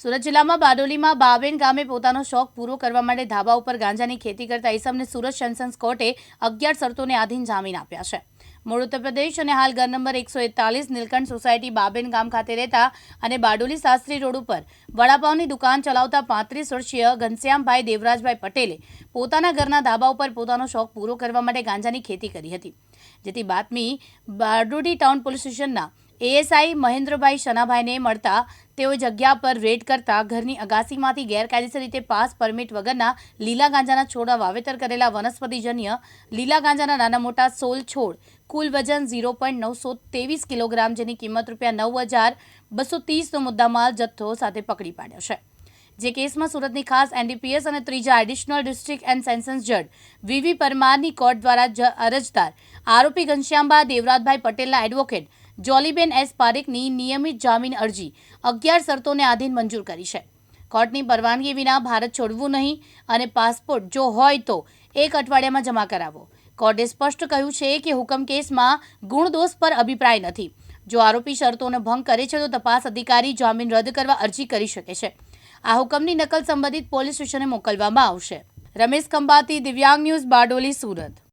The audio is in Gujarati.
સુરત જિલ્લામાં બારડોલીમાં બાવેન ગામે પોતાનો શોખ પૂરો કરવા માટે ધાબા ઉપર ગાંજાની ખેતી કરતા ઈસમને સુરત સેન્સન્સ કોર્ટે અગિયાર શરતોને આધીન જામીન આપ્યા છે. મૂળ ઉત્તરપ્રદેશ અને હાલ ઘર નંબર એકસો એકતાલીસ નીલકંઠ સોસાયટી બાબેન ગામ ખાતે રહેતા અને બારડોલી શાસ્ત્રી રોડ ઉપર વડાપાવની દુકાન ચલાવતા પાંત્રીસ વર્ષીય ઘનશ્યામભાઈ દેવરાજભાઈ પટેલે પોતાના ઘરના ધાબા ઉપર પોતાનો શોખ પૂરો કરવા માટે ગાંજાની ખેતી કરી હતી. જેથી બાતમી બારડોલી ટાઉન પોલીસ સ્ટેશનના એએસઆઈ મહેન્દ્રભાઈ શનાભાઈને મળતા તેઓ જગ્યા પર રેડ કરતા ઘરની અગાસીમાંથી ગેરકાયદેસર રીતે પાસ પરમિટ વગરના લીલા ગાંજાના છોડા વાવેતર કરેલા વનસ્પતિજન્ય લીલા ગાંજાના નાના મોટા સોલ છોડ, કુલ વજન ઝીરો પોઈન્ટ નવસો ત્રેવીસ કિલોગ્રામ જેની કિંમત રૂપિયા નવ હજાર બસો ત્રીસનો મુદ્દામાલ જથ્થો સાથે પકડી પાડ્યો છે. જે કેસમાં સુરતની ખાસ એનડીપીએસ અને ત્રીજા એડિશનલ ડિસ્ટ્રિક્ટ એન્ડ સેન્સન્સ જજ વીવી પરમારની કોર્ટ દ્વારા અરજદાર આરોપી ઘનશ્યામબા દેવરાજભાઈ પટેલના એડવોકેટ જોલીબેન એસ પારેખની નિયમિત જામીન અરજી અગિયાર શરતોને આધીન મંજૂર કરી છે. કોર્ટની પરવાનગી વિના ભારત છોડવું નહીં અને પાસપોર્ટ જો હોય તો એક અઠવાડિયામાં જમા કરાવો. કોર્ટે સ્પષ્ટ કહ્યું છે કે હુકમ કેસમાં ગુણદોષ પર અભિપ્રાય નથી. જો આરોપી શરતોનો ભંગ કરે છે તો તપાસ અધિકારી જામીન રદ કરવા અરજી કરી શકે છે. આ હુકમની નકલ સંબંધિત પોલીસ સ્ટેશને મોકલવામાં આવશે. રમેશ ખંભાતી, દિવ્યાંગ ન્યૂઝ, બારડોલી, સુરત.